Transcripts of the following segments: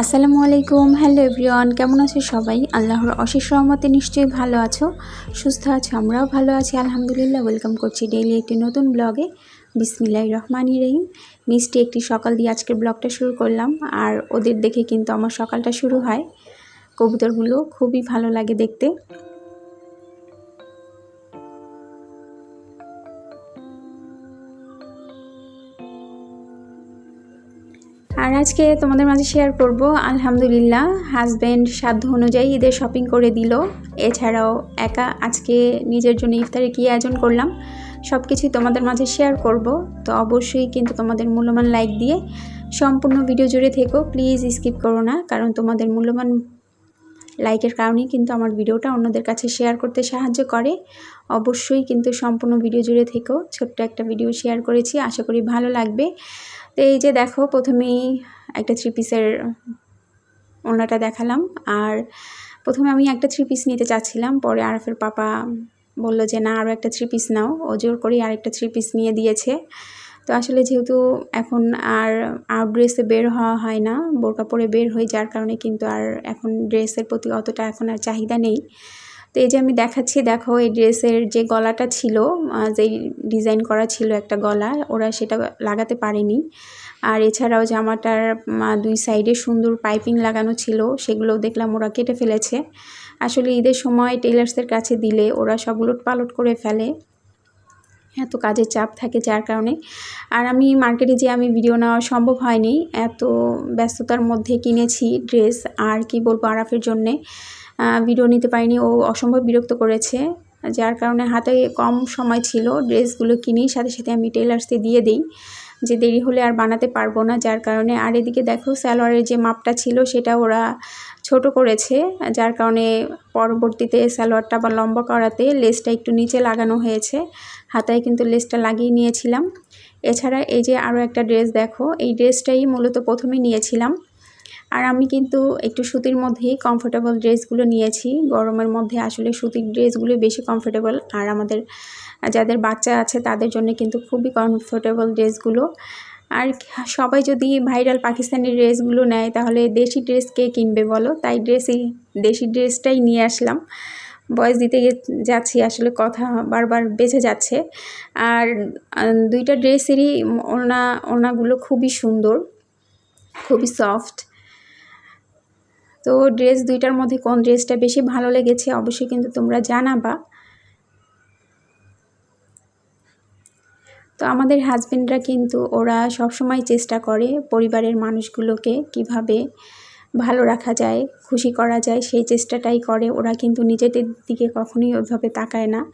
আসসালামু আলাইকুম। Hello everyone, কেমন আছো সবাই? আল্লাহর অশেষ রহমতে নিশ্চয়ই ভালো আছো, সুস্থ আছো, আমরাও ভালো আছি, আলহামদুলিল্লাহ। ওয়েলকাম করছি ডেইলি একটি নতুন ব্লগে বিসমিল্লাহ রহমান রহিম। মিষ্টি একটি সকাল দিয়ে আজকের ব্লগটা শুরু করলাম, আর ওদের দেখে কিন্তু আমার সকালটা শুরু হয়। কবুতরগুলো খুবই ভালো লাগে দেখতে। আর আজকে তোমাদের মাঝে শেয়ার করব, আলহামদুলিল্লাহ হাজব্যান্ড সাধ্য অনুযায়ী ঈদের শপিং করে দিল। এছাড়াও একা আজকে নিজের জন্য ইফতারে কী আয়োজন করলাম সব কিছুই তোমাদের মাঝে শেয়ার করব। তো অবশ্যই কিন্তু তোমাদের মূল্যবান লাইক দিয়ে সম্পূর্ণ ভিডিও জুড়ে থেকো। প্লিজ স্কিপ করো না, কারণ তোমাদের মূল্যবান লাইকের কারণেই কিন্তু আমার ভিডিওটা অন্যদের কাছে শেয়ার করতে সাহায্য করে। অবশ্যই কিন্তু সম্পূর্ণ ভিডিও জুড়ে থেকো। ছোট্ট একটা ভিডিও শেয়ার করেছি, আশা করি ভালো লাগবে। তো এই যে দেখো, প্রথমেই একটা থ্রি পিসের ওনাটা দেখালাম। আর প্রথমে আমি একটা থ্রি পিস নিতে চাচ্ছিলাম, পরে আরফের পাপা বলল যে, না আরও একটা থ্রি পিস নাও। ও জোর করেই আরেকটা থ্রি পিস নিয়ে দিয়েছে। তো আসলে যেহেতু এখন আর আউট ড্রেসে বের হওয়া হয় না, বোরকা পরে বের হয়ে যার কারণে কিন্তু আর এখন ড্রেসের প্রতি অতটা এখন আর চাহিদা নেই। তো এই যে আমি দেখাচ্ছি, দেখো এই ড্রেসের যে গলাটা ছিল যেই ডিজাইন করা ছিল একটা গলা, ওরা সেটা লাগাতে পারেনি। আর এছাড়াও জামাটার দুই সাইডে সুন্দর পাইপিং লাগানো ছিল সেগুলো দেখলাম ওরা কেটে ফেলেছে। আসলে ঈদের সময় টেলার্সের কাছে দিলে ওরা সব পালট করে ফেলে। এত কাজের চাপ থাকে যার কারণে। আর আমি মার্কেটে যে আমি ভিডিও নেওয়া সম্ভব হয়নি, এত ব্যস্ততার মধ্যে কিনেছি ড্রেস, আর কি বলব আরাফের জন্যে। ভিডিও নিতে পারিনি। ও অসম্ভব বিরক্ত করেছে, যার কারণে হাতে কম সময় ছিল। ড্রেসগুলো কিনি সাথে সাথে আমি টেলার্সে দিয়ে দিই, যে দেরি হলে আর বানাতে পারব না। যার কারণে আর এদিকে দেখো স্যালোয়ারের যে মাপটা ছিল, সেটা ওরা ছোট করেছে, যার কারণে পরবর্তীতে স্যালোয়ারটা বা লম্বা করাতে লেসটা একটু নিচে লাগানো হয়েছে। হাতায় কিন্তু লেসটা লাগিয়ে নিয়েছিলাম। এছাড়া এই যে আরও একটা ড্রেস দেখো, এই ড্রেসটাই মূলত প্রথমে নিয়েছিলাম। আর আমি কিন্তু একটু সুতির মধ্যেই কমফোর্টেবল ড্রেসগুলো নিয়েছি। গরমের মধ্যে আসলে সুতির ড্রেসগুলো বেশি কমফোর্টেবল আর আমাদের, যাদের বাচ্চা আছে তাদের জন্য কিন্তু খুবই কমফোর্টেবল ড্রেসগুলো আর সবাই যদি ভাইরাল পাকিস্তানি ড্রেসগুলো নেয় তাহলে দেশি ড্রেস কে কিনবে বলো? তাই ড্রেসই দেশি ড্রেসটাই নিয়ে আসলাম। বয়স দিতে যাচ্ছি, আসলে কথা বারবার বেঁচে যাচ্ছে। আর দুইটা ড্রেসেরই ওনা, ওনাগুলো খুবই সুন্দর, খুবই সফট তো ড্রেস দুইটার মধ্যে কোন ড্রেসটা বেশি ভালো লেগেছে অবশ্যই কিন্তু তোমরা জানাবা। তো আমাদের হাজবেন্ডরা কিন্তু ওরা সবসময় চেষ্টা করে পরিবারের মানুষগুলোকে কীভাবে ভালো রাখা যায়, খুশি করা যায়, সেই চেষ্টাটাই করে। ওরা কিন্তু নিজেদের দিকে কখনোই ওইভাবে তাকায় না।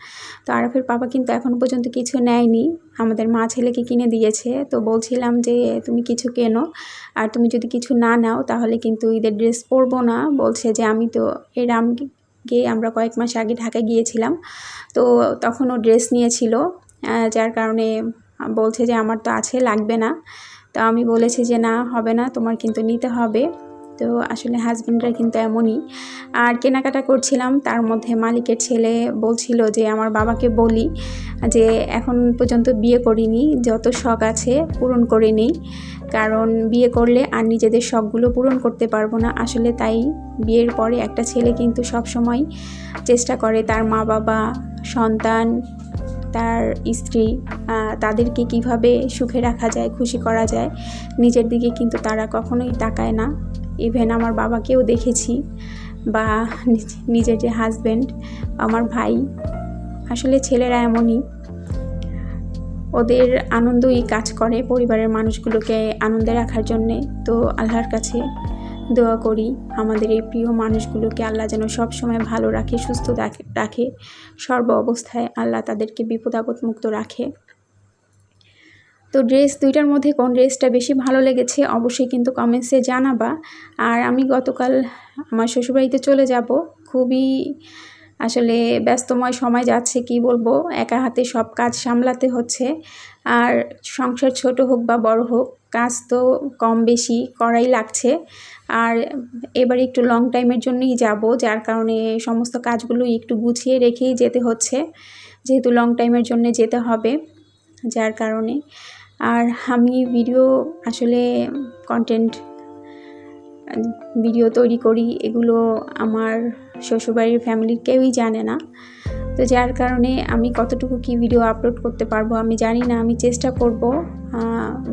তো আরফের বাবা কিন্তু এখন পর্যন্ত কিছু নেয়নি। আমাদের মা ছেলেকে কিনে দিয়েছে। তো বলছিলাম যে, তুমি কিছু কেনো। আর তুমি যদি কিছু না নাও, তাহলে কিন্তু ঈদের ড্রেস পরবো না। বলছে যে, আমি তো এর গিয়ে আমরা কয়েক মাস আগে ঢাকায় গিয়েছিলাম। তো তখন ও ড্রেস নিয়েছিল। যার কারণে বলছে যে, আমার তো আছে, লাগবে না। তো আমি বলেছি যে, না, হবে না। তোমার কিন্তু নিতে হবে। তো আসলে হাজব্যান্ডরা কিন্তু এমনই। আর কেনাকাটা করছিলাম, তার মধ্যে মালিকের ছেলে বলছিল যে, আমার বাবাকে বলি যে, এখন পর্যন্ত বিয়ে করিনি, যত শখ আছে পূরণ করে নেই। কারণ বিয়ে করলে আর নিজেদের শখগুলো পূরণ করতে পারব না। আসলে তাই বিয়ের পরে একটা ছেলে কিন্তু সব সময় চেষ্টা করে তার মা বাবা সন্তান তার স্ত্রী তাদেরকে কীভাবে সুখে রাখা যায়, খুশি করা যায়, নিজের দিকে কিন্তু তারা কখনোই তাকায় না। ইভেন আমার বাবাকেও দেখেছি বা নিজের যে হাজব্যান্ড আমার ভাই, আসলে ছেলেরা এমনই। ওদের আনন্দই কাজ করে পরিবারের মানুষগুলোকে আনন্দে রাখার জন্যে। তো আল্লাহর কাছে দোয়া করি আমাদের এই প্রিয় মানুষগুলোকে আল্লাহ যেন সব সময় ভালো রাখে, সুস্থ রাখে সর্ব অবস্থায় আল্লাহ তাদেরকে বিপদ মুক্ত রাখে। তো ড্রেস দুইটার মধ্যে কোন ড্রেসটা বেশি ভালো লেগেছে অবশ্যই কিন্তু কমেন্টসে জানাবা। আর আমি গতকাল আমার শ্বশুরবাড়িতে চলে যাব। খুবই আসলে ব্যস্তময় সময় যাচ্ছে, কি বলব? একা হাতে সব কাজ সামলাতে হচ্ছে। আর সংসার ছোট হোক বা বড় হোক, কাজ তো কম বেশি করাই লাগছে। আর এবার একটু লং টাইমের জন্যই যাব, যার কারণে সমস্ত কাজগুলো একটু গুছিয়ে রেখেই যেতে হচ্ছে। যেহেতু লং টাইমের জন্য যেতে হবে, যার কারণে। আর আমি ভিডিও আসলে কন্টেন্ট ভিডিও তৈরি করি, এগুলো আমার শ্বশুরবাড়ির ফ্যামিলির কেউই জানে না। তো যার কারণে আমি কতটুকু কি ভিডিও আপলোড করতে পারব আমি জানি না, আমি চেষ্টা করব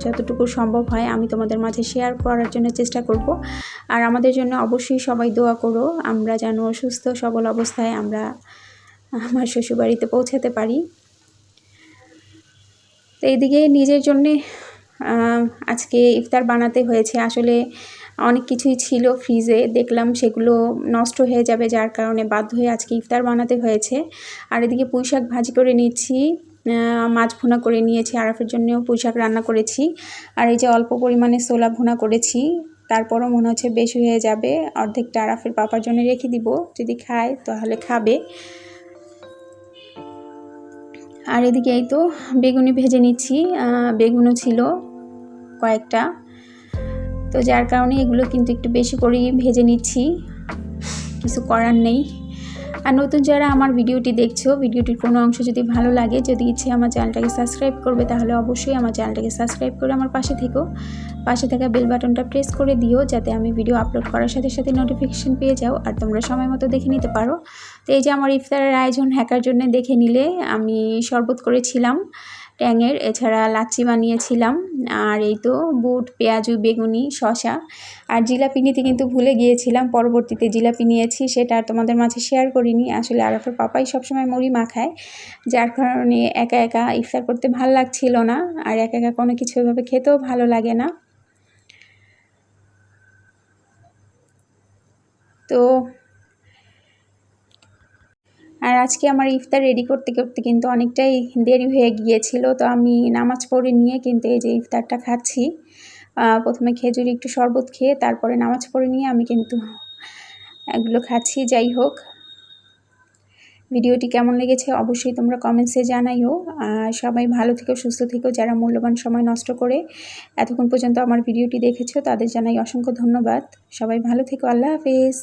যতটুকু সম্ভব হয় আমি তোমাদের মাঝে শেয়ার করার জন্য চেষ্টা করব। আর আমাদের জন্য অবশ্যই সবাই দোয়া করো, আমরা যেন সুস্থ, সবল অবস্থায় আমরা আমার শ্বশুরবাড়িতে পৌঁছাতে পারি। তো এইদিকে নিজের জন্যে আজকে ইফতার বানাতে হয়েছে। আসলে অনেক কিছুই ছিল ফ্রিজে দেখলাম সেগুলো নষ্ট হয়ে যাবে, যার কারণে বাধ্য হয়ে আজকে ইফতার বানাতে হয়েছে। আর এদিকে পুঁই শাক ভাজি করে নিচ্ছি মাছ ভুনা করে নিয়েছি, আরাফের জন্যও পুঁই শাক রান্না করেছি। আর এই যে অল্প পরিমাণে সোলা ভুনা করেছি, তারপরও মনে হচ্ছে বেশি হয়ে যাবে। অর্ধেকটা আরাফের পাপার জন্য রেখে দিব, যদি খায় তাহলে খাবে। আর এদিকে এই তো বেগুনি ভেজে নিচ্ছি বেগুনও ছিল কয়েকটা। তো যার কারণে এগুলো কিন্তু একটু বেশি করেই ভেজে নিচ্ছি। কিছু করার নেই। আর নতুন যারা আমার ভিডিওটি দেখছ, ভিডিওটির কোনো অংশ যদি ভালো লাগে, যদি ইচ্ছে আমার চ্যানেলটাকে সাবস্ক্রাইব করবে, তাহলে অবশ্যই আমার চ্যানেলটাকে সাবস্ক্রাইব করে আমার পাশে থেকো। পাশে থাকা বেল বাটনটা প্রেস করে দিও, যাতে আমি ভিডিও আপলোড করার সাথে সাথে নোটিফিকেশান পেয়ে যাও, আর তোমরা সময় মতো দেখে নিতে পারো। তো এই যে আমার ইফতারের আয়োজন হ্যাকার জন্য দেখে নিলে, আমি শরবত করেছিলাম। ট্যাঙের এছাড়া লাচ্ছি বানিয়েছিলাম। আর এই তো বুট, পেঁয়াজু, বেগুনি শশা আর জিলাপি নিতে কিন্তু ভুলে গিয়েছিলাম। পরবর্তীতে জিলাপি নিয়েছি, সেটা আর তোমাদের মাঝে শেয়ার করিনি। আসলে আরাফের পাপাই সবসময় মুড়ি মাখায়, যার কারণে একা একা ইফতার করতে ভালো লাগছিল না আর একা একা কোনো কিছু এভাবে খেতেও ভালো লাগে না। তো আর আজকে আমার ইফতার রেডি করতে করতে কিন্তু অনেকটাই দেরি হয়ে গিয়েছিল, তো আমি নামাজ পড়ে নিয়ে কিন্তু এই যে ইফতারটা খাচ্ছি। প্রথমে খেজুরি, একটু শরবত খেয়ে তারপরে নামাজ পড়ে নিয়ে আমি কিন্তু এগুলো খাচ্ছি, যাই হোক। ভিডিওটি কেমন লেগেছে অবশ্যই তোমরা কমেন্টসে জানাইও। সবাই ভালো থেকো, সুস্থ থেকো, যারা মূল্যবান সময় নষ্ট করে এতক্ষণ পর্যন্ত আমার ভিডিওটি দেখেছ তাদের জানাই অসংখ্য ধন্যবাদ। সবাই ভালো থেকো, আল্লাহ হাফেজ।